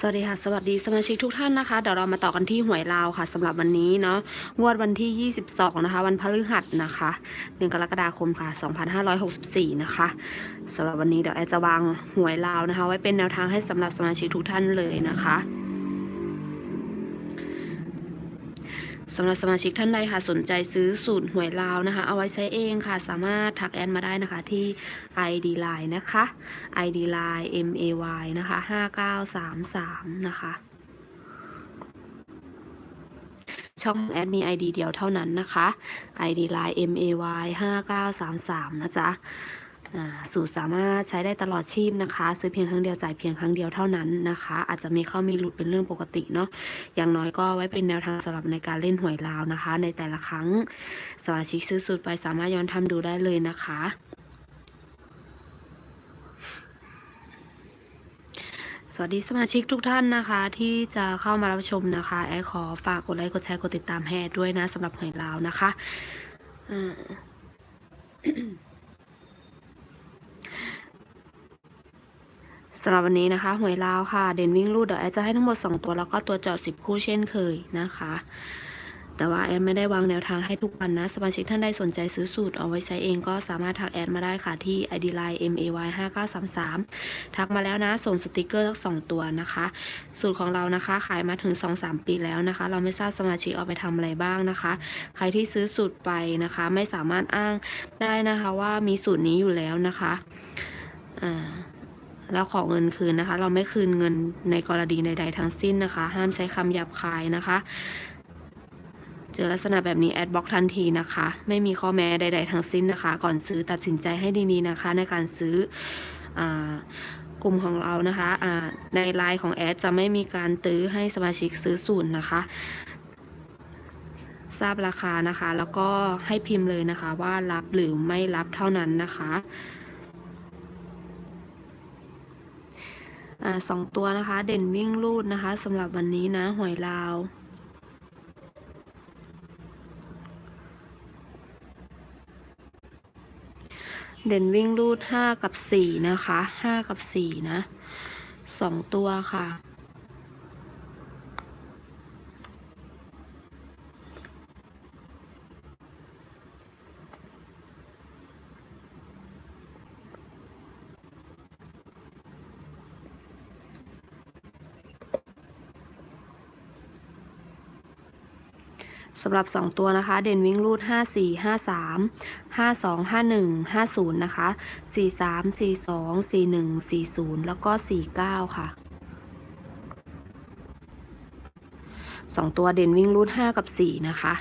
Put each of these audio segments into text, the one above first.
สวัสดีค่ะ สวัสดีสมาชิกทุกท่านนะคะ เดี๋ยวเรามาต่อกันที่หวยลาวค่ะสำหรับวันนี้เนาะงวดวันที่ 22 นะคะ วันพฤหัสนะคะเดือนกรกฎาคมค่ะ 2564 นะคะสำหรับวันนี้เดี๋ยวแอดจะวางหวยลาวนะคะ ไว้เป็นแนวทางให้สำหรับสมาชิกทุกท่านเลยนะคะ สำหรับสมาชิกท่านใดค่ะสนใจซื้อสูตรหวยลาวนะคะ เอาไว้ใช้เองค่ะ สามารถทักแอดมาได้นะคะที่ ID Line นะคะ ID Line M A Y นะคะ5933 นะคะ ช่องแอดมี ID เดียวเท่านั้นนะคะ ID Line M A Y 5933 นะจ๊ะ สูตรสามารถใช้ได้ตลอดชีพนะคะ ซื้อเพียงครั้งเดียวจ่ายเพียงครั้งเดียวเท่านั้นนะคะ อาจจะมีเข้ามีหลุดเป็นเรื่องปกติเนาะอย่างน้อยก็ไว้เป็นแนวทางสำหรับในการเล่นหวยลาวนะคะ ในแต่ละครั้งสมาชิกซื้อสูตรไปสามารถย้อนทำดูได้เลยนะคะสวัสดีสมาชิกทุกท่านนะคะ ที่จะเข้ามารับชมนะคะแอดขอฝากกดไลค์กดแชร์กดติดตามให้แอดด้วยนะสำหรับหวยลาวนะคะอ่า สำหรับวันนี้นะคะหวยลาวค่ะ เด่นวิ่งรูดเดี๋ยวแอดจะให้ทั้งหมด 2 ตัวแล้วก็ตัวจอด10 คู่เช่นเคยนะคะ แต่ว่าแอดไม่ได้วางแนวทางให้ทุกวันนะสมาชิกท่านใดสนใจซื้อสูตรเอาไว้ใช้เองก็สามารถทักแอดมาได้ค่ะที่ ID Line MAY 5933ทักมาแล้วนะ ส่งสติกเกอร์ทั้งสองตัวนะคะ สูตรของเรานะคะ ขายมาถึง 2-3 ปีแล้วนะคะ เราไม่ทราบสมาชิกเอาไปทำอะไรบ้างนะคะ ใครที่ซื้อสูตรไปนะคะ ไม่สามารถอ้างได้นะคะว่ามีสูตรนี้อยู่แล้วนะคะอ่า แล้วขอเงินคืนนะคะ เราไม่คืนเงินในกรณีใด ๆ ทั้งสิ้นนะคะ ห้ามใช้คำหยาบคายนะคะ เจอลักษณะแบบนี้แอดบล็อกทันทีนะคะ ไม่มีข้อแม้ใด ๆ ทั้งสิ้นนะคะ ก่อนซื้อตัดสินใจให้ดีๆนะคะ ในการซื้ออกลุ่มของเรานะคะในไลน์ของแอดจะไม่มีการตื้อให้สมาชิกซื้อสูตรนะคะ ทราบราคานะคะ แล้วก็ให้พิมพ์เลยนะคะ ว่ารับหรือไม่รับเท่านั้นนะคะ อ่า สองตัวนะคะ เด่นวิ่งรูดนะคะสำหรับวันนี้นะหอยลาว เด่นวิ่งรูดห้ากับสี่นะคะห้ากับสี่นะสองตัวค่ะ สำหรับ 2 ตัวนะคะ เด่นวิ่งรูด 5 4 5 3 5 2 5 1 5 0 นะคะ 4 3 4 2 4 1 4 0 แล้วก็ 49 ค่ะ2ตัวเด่นวิ่งรูด 5 กับ 4 นะคะ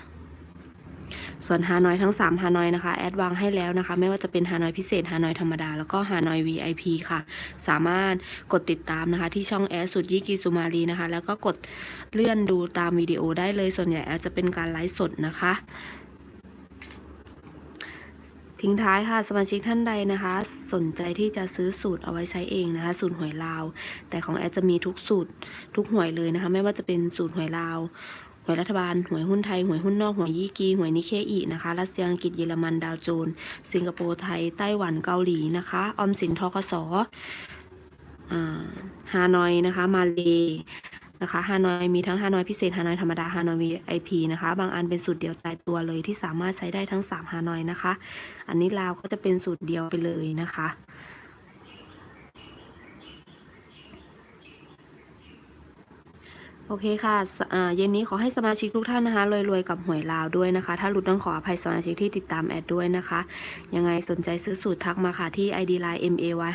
ส่วนฮานอยทั้ง 3 ฮานอยนะคะ แอดวางให้แล้วนะคะ ไม่ว่าจะเป็นฮานอยพิเศษฮานอยธรรมดา แล้วก็ฮานอย VIP ค่ะ สามารถกดติดตามนะคะ ที่ช่องแอดสุดยิกิสุมารีนะคะ แล้วก็กดเลื่อนดูตามวิดีโอได้เลย ส่วนใหญ่แอดจะเป็นการไลฟ์สดนะคะทิ้งท้ายค่ะ สมาชิกท่านใดนะคะ สนใจที่จะซื้อสูตรเอาไว้ใช้เองนะคะ สูตรหวยลาว แต่ของแอดจะมีทุกสูตรทุกหวยเลยนะคะ ไม่ว่าจะเป็นสูตรหวยลาว หวยรัฐบาล หวยหุ้นไทย หวยหุ้นนอก หวยยี่กี หวยนิเคอีนะคะ รัสเซียอังกฤษ เยอรมัน ดาวโจนส์สิงคโปร์ ไทย ไต้หวัน เกาหลีนะคะ ออมสิน ทกสอ่าฮานอยนะคะ มาเลนะคะฮานอยมีทั้งฮานอยพิเศษฮานอยธรรมดาฮานอย VIP นะคะ บางอันเป็นสูตรเดียวตายตัวเลยที่สามารถใช้ได้ทั้ง3ฮานอยนะคะ อันนี้ลาวก็จะเป็นสูตรเดียวไปเลยนะคะ โอเคค่ะเย็นนี้ขอให้สมาชิกทุกท่านนะคะรวยๆกับหวยลาวด้วยนะคะ ถ้าหลุดต้องขออภัยสมาชิกที่ติดตามแอดด้วยนะคะ ยังไงสนใจซื้อสูตรทักมาค่ะที่ ID Line MAY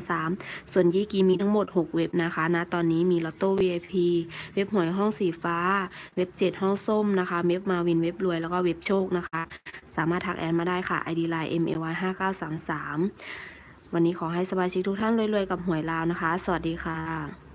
5933ส่วนยี่กีมีทั้งหมด 6 เว็บนะคะนะตอนนี้มีลอตโต้ VIP เว็บหวยห้องสีฟ้า เว็บ 7 ห้องส้มนะคะ เว็บมาวินเว็บรวยแล้วก็เว็บโชคนะคะ สามารถทักแอดมาได้ค่ะ ID Line MAY 5933วันนี้ขอให้สมาชิกทุกท่านรวยๆกับหวยลาวนะคะ สวัสดีค่ะ